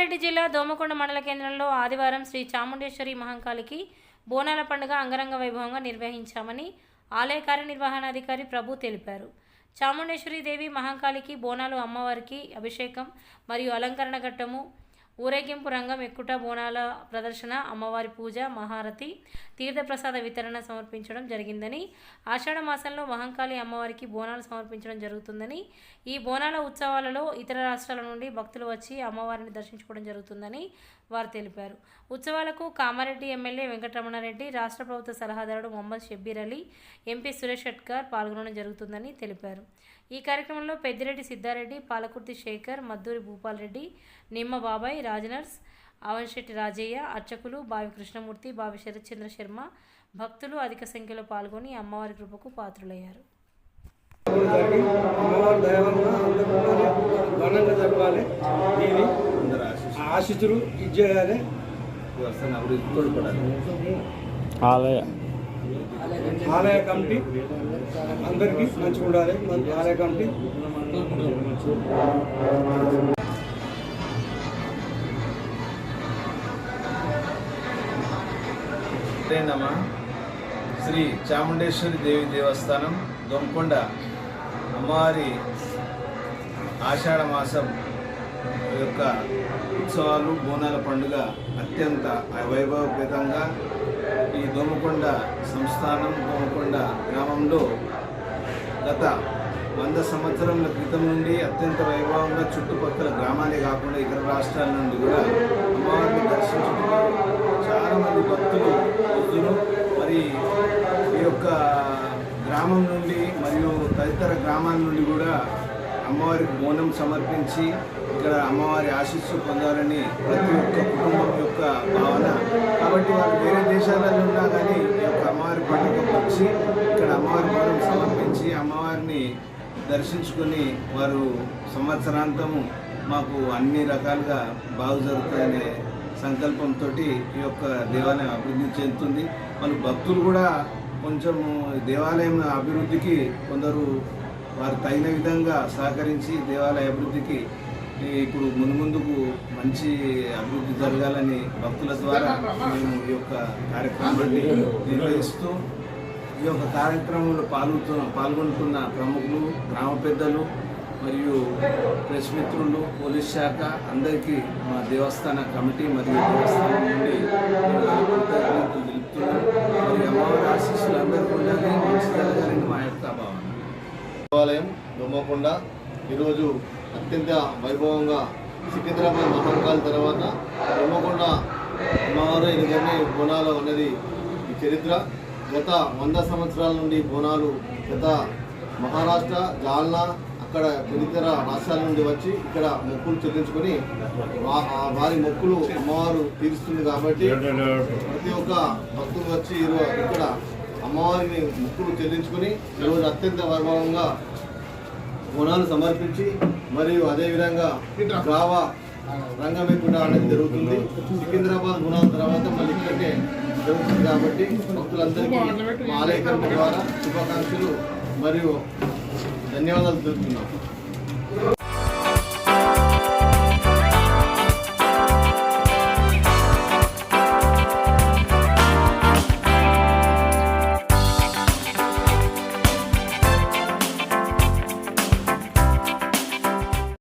కామారెడ్డి జిల్లా దోమకొండ మండల కేంద్రంలో ఆదివారం శ్రీ చాముండేశ్వరి మహంకాళికి బోనాల పండుగ అంగరంగ వైభవంగా నిర్వహించామని ఆలయ కార్యనిర్వహణాధికారి ప్రభు తెలిపారు. చాముండేశ్వరి దేవి మహంకాళికి బోనాలు అమ్మవారికి అభిషేకం మరియు అలంకరణ ఘట్టము ఊరేగింపు రంగం ఎక్కుట బోనాల ప్రదర్శన అమ్మవారి పూజ మహారతి తీర్థప్రసాద వితరణ సమర్పించడం జరిగిందని ఆషాఢ మాసంలో మహంకాళి అమ్మవారికి బోనాలు సమర్పించడం జరుగుతుందని ఈ బోనాల ఉత్సవాలలో ఇతర రాష్ట్రాల నుండి భక్తులు వచ్చి అమ్మవారిని దర్శించుకోవడం జరుగుతుందని వారు తెలిపారు. ఉత్సవాలకు కామారెడ్డి ఎమ్మెల్యే వెంకటరమణారెడ్డి రాష్ట్ర ప్రభుత్వ సలహాదారుడు మొహమ్మద్ షబ్బీర్ అలీ ఎంపీ సురేష్ షట్కర్ పాల్గొనడం జరుగుతుందని తెలిపారు. ఈ కార్యక్రమంలో పెద్దిరెడ్డి సిద్ధారెడ్డి పాలకుర్తి శేఖర్ మద్దూరి భూపాల్ రెడ్డి నిమ్మ బాబాయ్ రాజనర్స్ అవన్శెట్టి రాజయ్య అర్చకులు బావి కృష్ణమూర్తి బావి శరత్చంద్ర శర్మ భక్తులు అధిక సంఖ్యలో పాల్గొని అమ్మవారి కృపకు పాత్రులయ్యారు. ఆశితులు ఇది చేయాలి ఆలయ. ఆలయ కమిటీ అందరికీ మంచిగా ఉండాలి. మన ఆలయ కమిటీ. శ్రీ చాముండేశ్వరి దేవి దేవస్థానం దొంకొండ అమ్మవారి ఆషాఢ మాసం యొక్క ఉత్సవాలు బోనాల పండుగ అత్యంత వైభవపేతంగా ఈ దోమకొండ సంస్థానం దోమకొండ గ్రామంలో గత వంద సంవత్సరాల క్రితం నుండి అత్యంత వైభవంగా చుట్టుపక్కల గ్రామాలే కాకుండా ఇతర రాష్ట్రాల నుండి కూడా అమ్మవారిని దర్శించుకున్నారు చాలా మంది భక్తులు వస్తున్నారు. మరి ఈ యొక్క గ్రామం నుండి మరియు తదితర గ్రామాల నుండి కూడా అమ్మవారికి బోనం సమర్పించి ఇక్కడ అమ్మవారి ఆశీస్సు పొందాలని ప్రతి ఒక్క కుటుంబం యొక్క భావన. కాబట్టి వాళ్ళు వేరే దేశాలలో ఉన్నా కానీ ఈ యొక్క అమ్మవారి పండుగకు వచ్చి ఇక్కడ అమ్మవారి పండుగ సమర్పించి అమ్మవారిని దర్శించుకొని వారు సంవత్సరాంతము మాకు అన్ని రకాలుగా బాగు జరుగుతాయనే సంకల్పంతో ఈ యొక్క దేవాలయం అభివృద్ధి చెందుతుంది. వాళ్ళు భక్తులు కూడా కొంచెం దేవాలయం అభివృద్ధికి కొందరు వారు తగిన విధంగా సహకరించి దేవాలయ అభివృద్ధికి ఇప్పుడు ముందు ముందుకు మంచి అభివృద్ధి జరగాలని భక్తుల ద్వారా మేము ఈ యొక్క కార్యక్రమాన్ని నిర్వహిస్తూ ఈ యొక్క కార్యక్రమంలో పాల్గొంటున్న పాల్గొంటున్న ప్రముఖులు గ్రామ పెద్దలు మరియు ప్రెస్ మిత్రులు పోలీస్ శాఖ అందరికీ మా దేవస్థాన కమిటీ మరియు దేవస్థానం నుండి నేను అమ్మవారి ఆశీస్సులు అందరికీ ఉండాలి మంచి జరగాలని మా యొక్క భావన. దేవాలయం దుమ్మకుండా ఈరోజు అత్యంత వైభవంగా సికింద్రాబాద్ మహంకాల్ తర్వాత దొమ్మకొండ అమ్మవారు ఎందుకంటే బోనాలు అనేది ఈ చరిత్ర. గత వంద సంవత్సరాల నుండి బోనాలు గత మహారాష్ట్ర జాల్నా అక్కడ ఇతర రాష్ట్రాల నుండి వచ్చి ఇక్కడ మొక్కులు చెల్లించుకొని ఆ వారి మొక్కులు అమ్మవారు తీరుస్తుంది కాబట్టి ప్రతి ఒక్క భక్తులు వచ్చి ఇక్కడ అమ్మవారిని మొక్కులు చెల్లించుకొని ఈరోజు అత్యంత వైభవంగా గుణాలు సమర్పించి మరియు అదేవిధంగా గావా రంగమేకుండ అనేది జరుగుతుంది. సికింద్రాబాద్ గుణాల తర్వాత మళ్ళీ ఇక్కడికే జరుగుతుంది కాబట్టి భక్తులందరికీ ఆలయకరణ ఆలయ ద్వారా శుభాకాంక్షలు మరియు ధన్యవాదాలు తెలుపుతున్నాం.